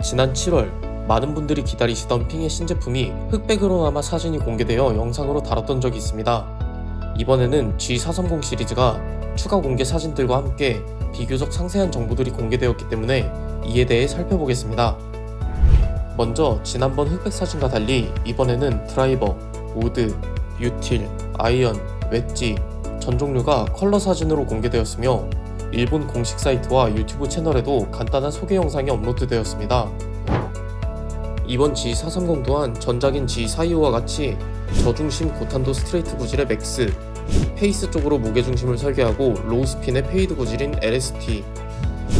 지난 7월 많은 분들이 기다리시던 핑의 신제품이 흑백으로나마 사진이 공개되어 영상으로 다뤘던 적이 있습니다. 이번에는 G430 시리즈가 추가 공개 사진들과 함께 비교적 상세한 정보들이 공개되었기 때문에 이에 대해 살펴보겠습니다. 먼저 지난번 흑백 사진과 달리 이번에는 드라이버, 우드, 유틸, 아이언, 웨지 전 종류가 컬러 사진으로 공개되었으며 일본 공식 사이트와 유튜브 채널에도 간단한 소개 영상이 업로드되었습니다. 이번 G430 또한 전작인 G425와 같이 저중심 고탄도 스트레이트 구질의 맥스, 페이스 쪽으로 무게중심을 설계하고 로우 스핀의 페이드 구질인 LST,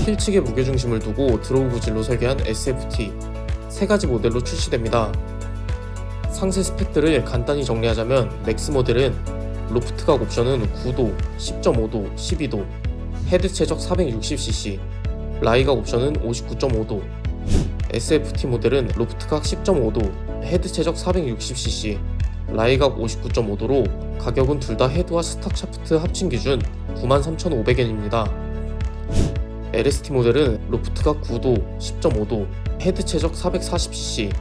힐 측에 무게중심을 두고 드로우 구질로 설계한 SFT 세 가지 모델로 출시됩니다. 상세 스펙들을 간단히 정리하자면 맥스 모델은 로프트각 옵션은 9도, 10.5도, 12도, 헤드 최적 460cc, 라이각 옵션은 59.5도, SFT 모델은 로프트각 10.5도, 헤드 최적 460cc, 라이각 59.5도로 가격은 둘 다 헤드와 스탁 샤프트 합친 기준 93,500엔입니다. LST 모델은 로프트각 9도, 10.5도, 헤드 최적 440cc,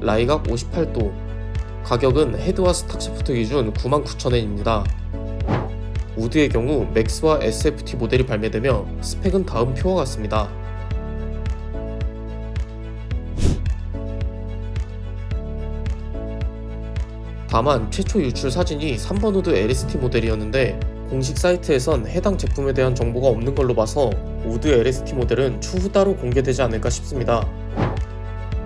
라이각 58도, 가격은 헤드와 스탁 샤프트 기준 99,000엔입니다. 우드의 경우 맥스와 SFT 모델이 발매되며 스펙은 다음 표와 같습니다. 다만 최초 유출 사진이 3번 우드 LST 모델이었는데 공식 사이트에선 해당 제품에 대한 정보가 없는 걸로 봐서 우드 LST 모델은 추후 따로 공개되지 않을까 싶습니다.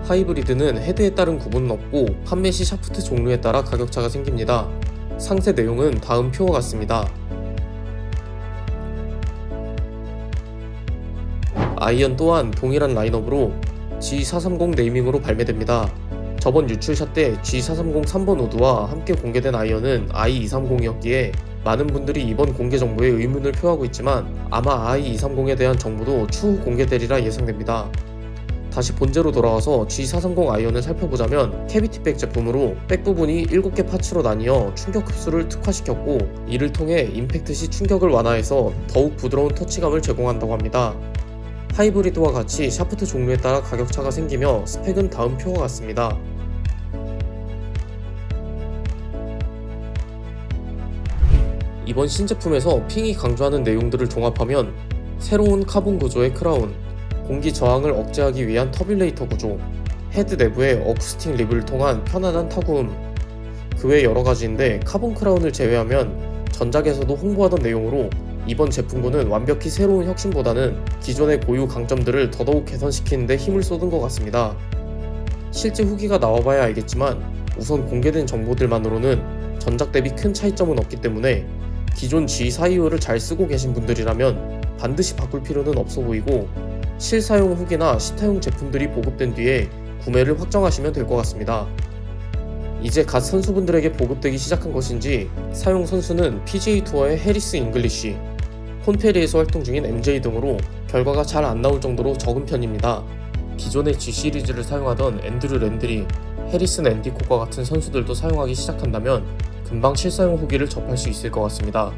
하이브리드는 헤드에 따른 구분은 없고 판매 시 샤프트 종류에 따라 가격차가 생깁니다. 상세 내용은 다음 표와 같습니다. 아이언 또한 동일한 라인업으로 G430 네이밍으로 발매됩니다. 저번 유출샷 때 G430 3번 우드와 함께 공개된 아이언은 i230이었기에 많은 분들이 이번 공개 정보에 의문을 표하고 있지만 아마 i230에 대한 정보도 추후 공개되리라 예상됩니다. 다시 본제로 돌아와서 G430 아이언을 살펴보자면 캐비티백 제품으로 백 부분이 7개 파츠로 나뉘어 충격 흡수를 특화시켰고 이를 통해 임팩트 시 충격을 완화해서 더욱 부드러운 터치감을 제공한다고 합니다. 하이브리드와 같이 샤프트 종류에 따라 가격차가 생기며 스펙은 다음 표와 같습니다. 이번 신제품에서 핑이 강조하는 내용들을 종합하면 새로운 카본 구조의 크라운, 공기 저항을 억제하기 위한 터뷸레이터 구조, 헤드 내부의 어쿠스틱 립을 통한 편안한 타구음, 그 외 여러 가지인데 카본 크라운을 제외하면 전작에서도 홍보하던 내용으로 이번 제품군은 완벽히 새로운 혁신보다는 기존의 고유 강점들을 더더욱 개선시키는 데 힘을 쏟은 것 같습니다. 실제 후기가 나와봐야 알겠지만 우선 공개된 정보들만으로는 전작 대비 큰 차이점은 없기 때문에 기존 G425를 잘 쓰고 계신 분들이라면 반드시 바꿀 필요는 없어 보이고 실사용 후기나 시타용 제품들이 보급된 뒤에 구매를 확정하시면 될 것 같습니다. 이제 갓 선수분들에게 보급되기 시작한 것인지 사용 선수는 PGA 투어의 해리스 잉글리쉬, 콘페리에서 활동 중인 MJ 등으로 결과가 잘 안 나올 정도로 적은 편입니다. 기존의 G 시리즈를 사용하던 앤드류 랜드리, 해리슨 앤디콕과 같은 선수들도 사용하기 시작한다면 금방 실사용 후기를 접할 수 있을 것 같습니다.